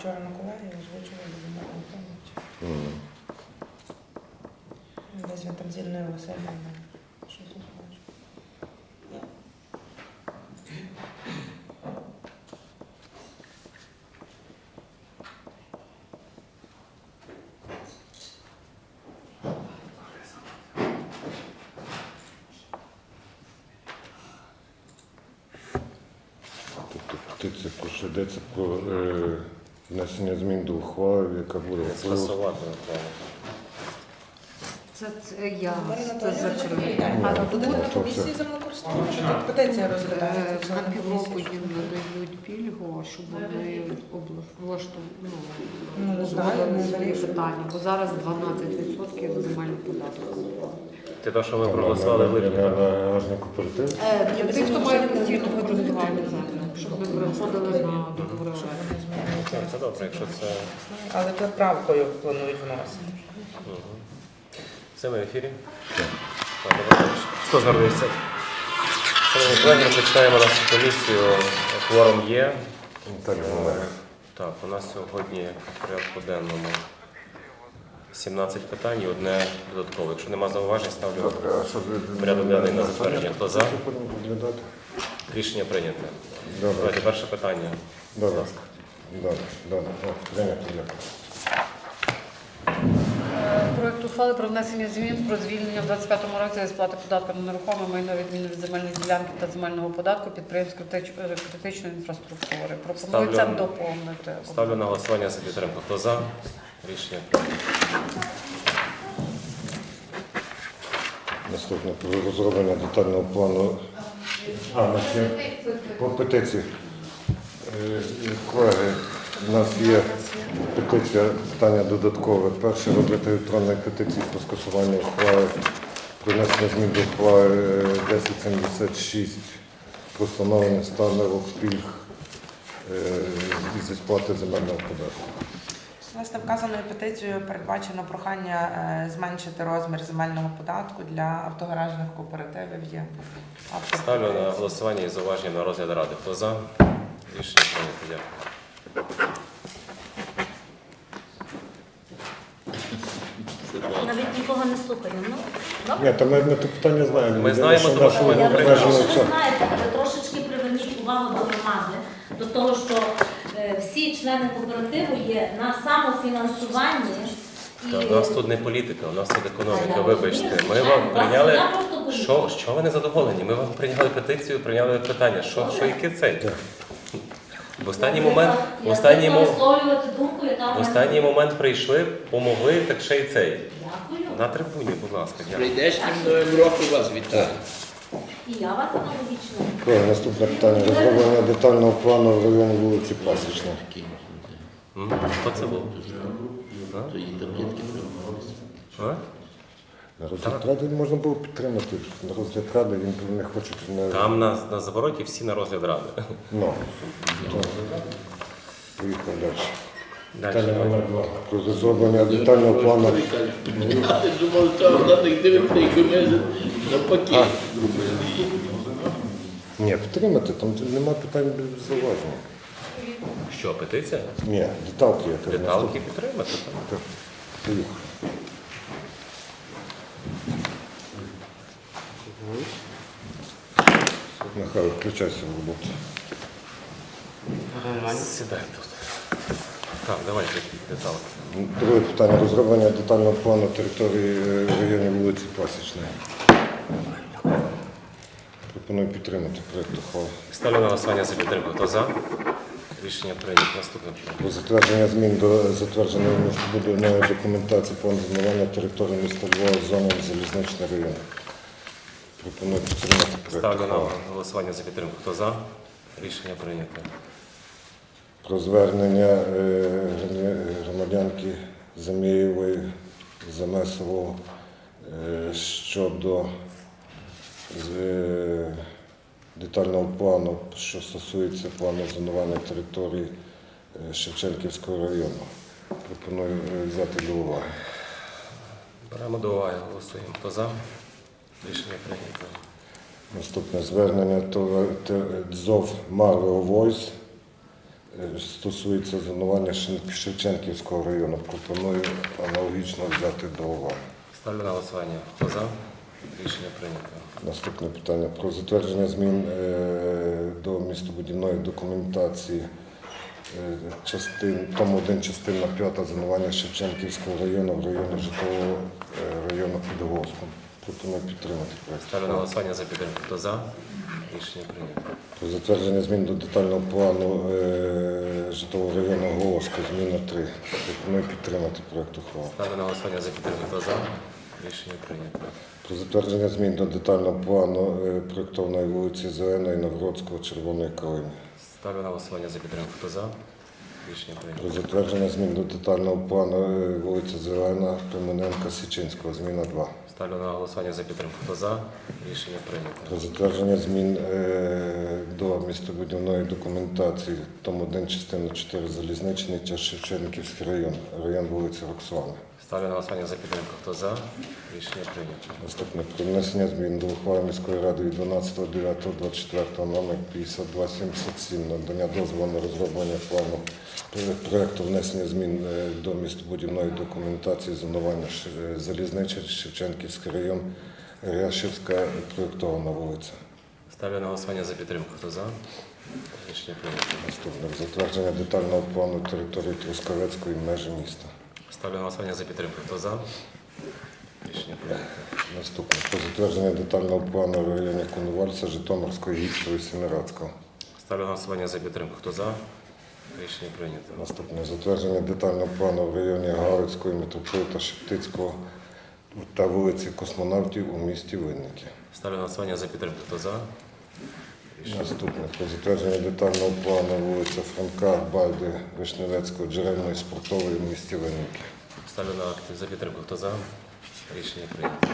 вчора на колегії озвучували виконувати. Мгм. Десь він там з Іриною Васильівною щось озвучив. Тобто петиція про що йдеться про е, внесення змін до ухвали, яка буде впливу. Скасувати ухвалу. Це, це я Марина це Анатоліївна зачервоняю. А А буде буде на комісії землекористування? Тут петиція Е, розглядається. на півроку їм надають пільгу, щоб вони влаштовували Ну, ну, не питання, бо зараз 12% земельний податок. Те, що ми проголосували в липні. гарний кооператив. Е, Для тих, хто має постійно користування щоб ми переходили на договори Це добре, якщо це. Але це правкою планують вносити. Все ми в ефірі? Хто знародився? Шановні колеги, розпочинаємо нашу комісію. Кворум є. Так. Так, у нас сьогодні в порядку денному 17 питань і одне додаткове. Якщо нема зауважень, ставлю порядок денний на затвердження. Хто за? Рішення прийнято. Давайте перше питання. Будь ласка. Добре, добре. Проект ухвали про внесення змін про звільнення в 25-му році зі сплати податку на нерухоме майно відміни від земельної ділянки та земельного податку підприємств е, критичної інфраструктури. Пропонується Ставлю- доповнити. Ставлю на голосування за підтримку. Хто за? Рішення прийнято. Наступне про розроблення детального плану. А, на ще по петиції. Е, Колеги, у нас є петиція, питання додаткове. Перше робити електронної петиції про скасування ухвали про внесення змін до ухвали е, 1076 про встановлення ставок пільг е, зі сплати земельного податку. Власне, вказаною петицією передбачено прохання е, зменшити розмір земельного податку для автогаражних кооперативів. Є автор Ставлю на голосування і зауваження на розгляд ради. Хто за? Рішення прийнято. Дякую. Навіть нікого не слухаємо. Ну, добре. Ні, та ми, ми це питання знаємо. Ми знаємо, Що тому що ми Я що ви знаєте, але трошечки приверніть увагу до громади, до того, що всі члени кооперативу є на самофінансуванні. І... Та у нас тут не політика, у нас тут економіка. Вибачте, ми вам прийняли. Що, що ви не задоволені? Ми вам прийняли петицію, прийняли питання. Що, що яке цей? В останній момент, в останній, звикла мо- думку, яка в останній момент прийшли, помогли, так ще й цей. Дякую. На трибуні, будь ласка, дякую. Прийдешнім новим роком вас вітаю. І я вас аналогічно. Колеги, Наступне питання. Розроблення детального плану в районі вулиці Пасічна. Хто це був? То її таблетки А? На розгляд ради можна було підтримати. На розгляд ради він не хоче. Не... Там на, на завороті всі на розгляд ради. Ну, то, поїхав далі. Далі. Питання номер два. Про розроблення детального плану. Думав, що вона так дивиться і комезить навпаки. Ні, підтримати, там нема питань без зауваження. Що, петиція? Ні, деталки є. то Деталки підтримати. так. Так, Нехай включайся в роботу. Сідай тут. Так, давайте деталки. Друге питання. Розроблення детального плану території е, в районі вулиці Пасічної. Пропоную підтримати проєкт ухвали. Ставлю на голосування за підтримку. Хто за? Рішення прийнято. Наступне питання. Про затвердження змін до затвердженої містобудівної документації по зонування території міста Львова зоною залізничний район. Пропоную підтримати проєкт Ставлю на ухвали. голосування за підтримку. Хто за? Рішення прийнято. Про звернення е, громадянки Замієвої Замесового е, щодо е, детального плану, що стосується плану зонування території Шевченківського району. Пропоную взяти до уваги. Беремо до уваги, голосуємо. Хто за? Рішення прийнято. Наступне звернення ДЗОВ Марвел Войс стосується зонування Шевченківського району. Пропоную аналогічно взяти до уваги. Ставлю на голосування. Хто за? Рішення прийнято. Наступне питання про затвердження змін е, до містобудівної документації е, частин, тому 1 частина 5 зонування Шевченківського району в районі житлового е, району Підгорську. Пропоную підтримати. Ставлю на голосування за підтримку. Хто за? Рішення прийнято. Про затвердження змін до детального плану е, житлового району Голоска, зміна 3. Пропоную підтримати проект ухвали. Ставлю на голосування за підтримку. Хто за? Рішення прийнято. Про затвердження змін до детального плану е, вулиці Зеленої Новгородського Червоної Калини. Ставлю на голосування за підтримку. Хто за? Рішення Про затвердження змін до детального плану е, вулиця Зелена Кремененка Січинського, зміна 2. Ставлю на голосування за підтримку. Хто за? Рішення Про прийнято. затвердження змін е, до містобудівної документації, тому 1 частина 4 залізничний та Шевченківський район, район вулиці Роксолани. Ставлю на голосування за підтримку. Хто за? Рішення прийнято. Наступне про внесення змін до ухвали міської ради від 12.09.24 номер 5277 надання дозволу на розроблення плану про- проекту внесення змін е, до містобудівної документації зонування е, Залізнича, Шевченківський район, Ряшівська проєктована вулиця. Ставлю на голосування за підтримку. Хто за? Рішення прийнято. Наступне затвердження детального плану території Трускавецької межі міста. Ставлю голосування за підтримку. Хто за? Рішення прийнято. Наступне про затвердження детального плану в районі Конувальця, Житомирської, Гіпсової, Семирадського. Ставлю голосування за підтримку. Хто за? Рішення прийнято. Наступне затвердження детального плану в районі Галицької, митрополита Шептицького та вулиці Космонавтів у місті Винники. Ставлю голосування за підтримку. Хто за? Наступне про затвердження детального плану вулиця Франка, Бальди, Вишневецького, Джерельної, Спортової у місті Винники. Ставлю на акти за підтримку. Хто за? Рішення прийнято.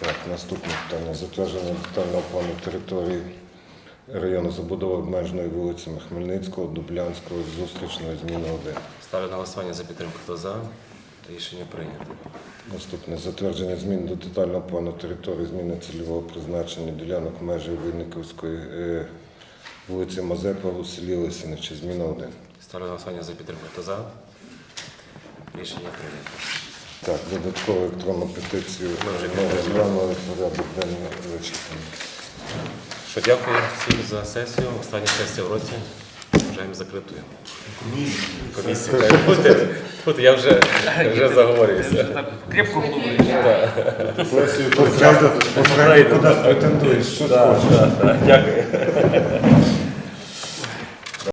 Так, наступне питання. Затвердження детального плану території району забудови обмеженої вулицями Хмельницького, Дублянського, Зустрічної, зміни 1. Ставлю на голосування за підтримку. Хто за? Рішення прийнято. Наступне затвердження змін до детального плану території зміни цільового призначення ділянок межі Винниковської е, вулиці Мазепа у селі Лисиничі. Зміна 1. Ставлю на голосування за підтримку. Хто за? Рішення прийнято. Так, додаткову електронну петицію Ми вже розглянули порядок денний вичерпаний. Що дякую всім за сесію. Остання сесія в році. Вважаємо закритою. Комісія. має бути. Тут я вже, вже заговорююся. Крепко головою. Посередньо куди претендуєш, що хочеш. Дякую.